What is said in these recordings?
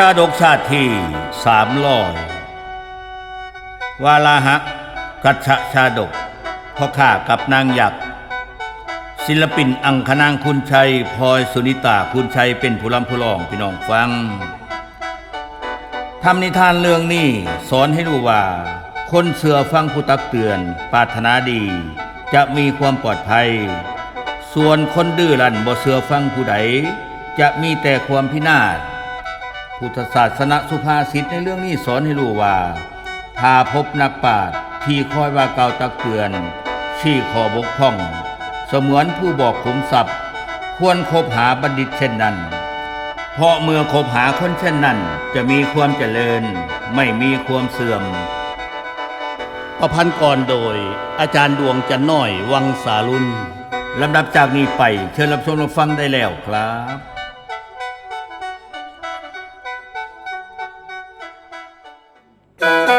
ชาดกชาติที่สามร้อยวาลาหะกัจฉชาดกพ่อข้ากับนางยักษ์ศิลปินอังคนางคุณชัยพลอยสุนิตาคุณชัยเป็นผู้ลำผู้ร้องพี่น้องฟังทำนิทานเรื่องนี้สอนให้รู้ว่า คนเสือฟังผู้ตักเตือนปรารถนาดี จะมีความปลอดภัย ส่วนคนดื้อรั้นบ่เสือฟังผู้ใด จะมีแต่ความพินาศ พุทธศาสนาสุภาษิตในเรื่องนี้สอนให้รู้ว่า ถ้าพบนักปราชญ์ที่คอยว่าเกล่าวตักเตือน ชี้ขอบกพร่อง เสมือนผู้บอกขุมทรัพย์ ควรคบหาบัณฑิตเช่นนั้น เพราะเมื่อคบหาคนเช่นนั้น จะมีความเจริญ ไม่มีความเสื่อม ประพันธ์ก่อนโดย อาจารย์ดวงจันน้อยวังสาลุนลำดับจากนี้ไปเชิญรับชมรับฟังได้แล้วครับ โ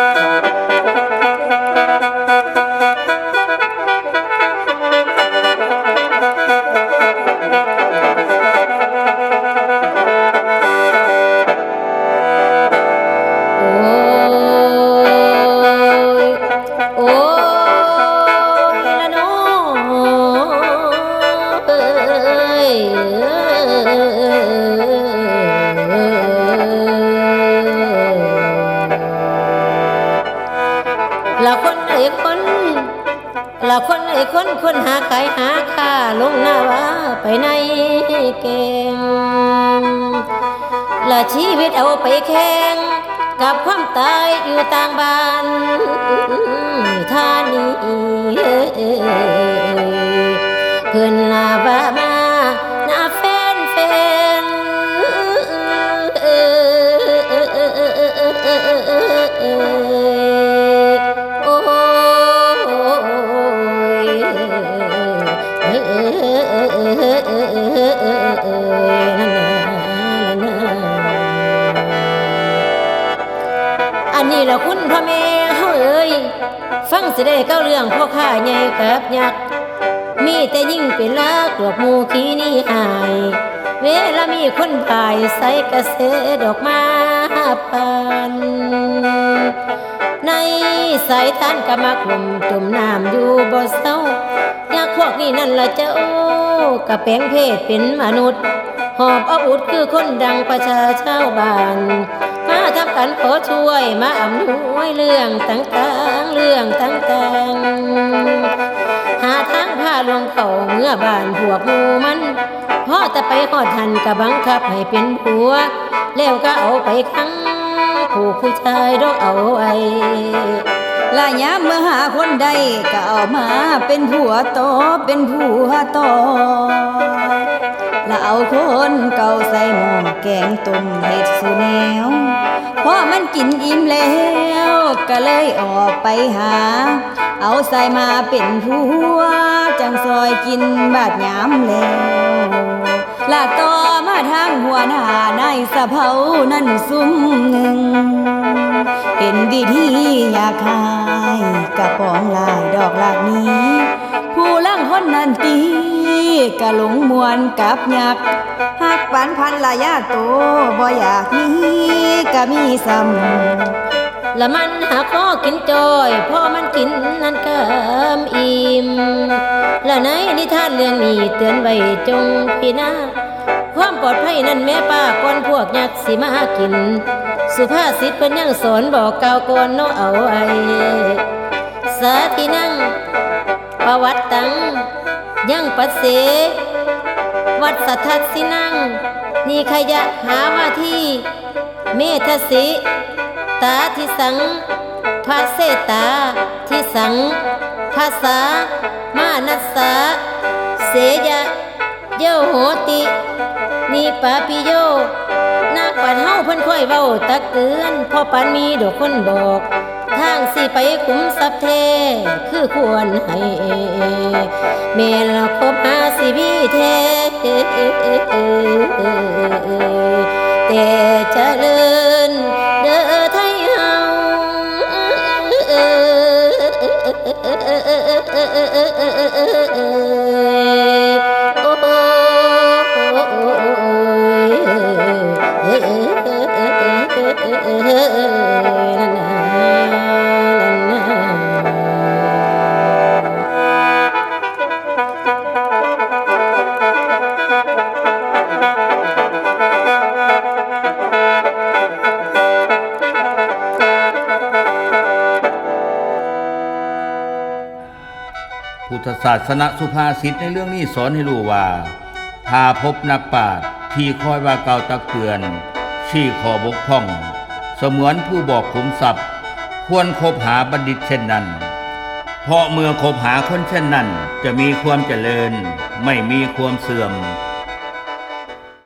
ละคนไอ้คนคนหาขายหาค่าลงหน้าว่าไปในเกมละชีวิตเอาไปแข่งกับความตายอยู่ต่างบ้านท่านี้เพื่อนลาว่ามา นนี้ละคุณพ่อแม่เฮาเอ้ยฟังสิได้เก้าเรื่องพ่อข้าใหญ่กับยักษ์มีแต่ยิ่งเป็นลักดอกมูขีนี่หาย เวลามีคนพายใส่กระเสดอกมาปานในสายทานกะมักลมจมน้ำอยู่บ่เศร้าอยากพวกนี้นั่นละเจ้ากะแปลงเพศเป็นมนุษย์ หอบอาวุธคือคนดังประชาชาวบ้าน มาทำกันขอช่วยมาอำนวยเรื่องต่างๆ เรื่องต่างๆ หาทางพาลงเขาเมื่อบ้านพวกหมูมันพ่อแต่ไปหอดทันกะบังคับให้เป็นผัว แล้วก็เอาไปขังผู้ผู้ชายดอกเอาไว้ลายามเมื่อหาคนใดก็เอามาเป็นผัวโตเป็นผัวต่อแล้วเอาคนเก่าใส่หม กงต้มเห็ดสูแนวพอมันกินอิ่มแล้ว ก็เลยออกไปหา เอาใส่มาเป็นผัว จังซอยกินบาดยามแล้วลาต่อมาทางหัวหน้านายสะเพานั่นซุ่มหนึ่ง เป็นวิธีอยากหายกระป๋องลายดอกหลากนี้ ผู้ล่างคนนั้นตีกะหลงมวนกับยักษ์ ละยาโตบ่อยากมีกะมีซ้ำละมันหาข้อกินจอยพราะมันกินนั่นกามอิ่มและในนิทานเรื่องนี้เตือนไว้จงพินาศความปลอดภัยนั่นแม่ป้าก่อนพวกยักษ์สิมากิน สุภาษิตเพิ่นยังสอนบอกกล่าวก่อนเนาะเอาไว้สาธินั่งประวัติตังยังปัสเสวัดสัทธสินั่ง นี่ขยะหามาที่ เมธสิ ตาทิสังภาเสตาทิสัง ภาษา มานัสสาเสยะ เยโหตินีปาปิโยนักปันเฮาเพิ่นค่อยเว้าตักเตือนพ่อปันมีดอกคนบอก ทางสิไปขุมสัพเท คือควรให้เมลคบหาสิบีเทแต่จะเลินเด้อไทยเฮาโพุทธศาสนสุภาษิตในเรื่องนี้สอนให้รู้ว่า ถ้าพบนักปราชญ์ที่คอยว่าเก่าตักเตือน ชี้ขอบกพร่อง เสมือนผู้บอกขุมทรัพย์ ควรคบหาบัณฑิตเช่นนั้น เพราะเมื่อคบหาคนเช่นนั้น จะมีความเจริญ ไม่มีความเสื่อม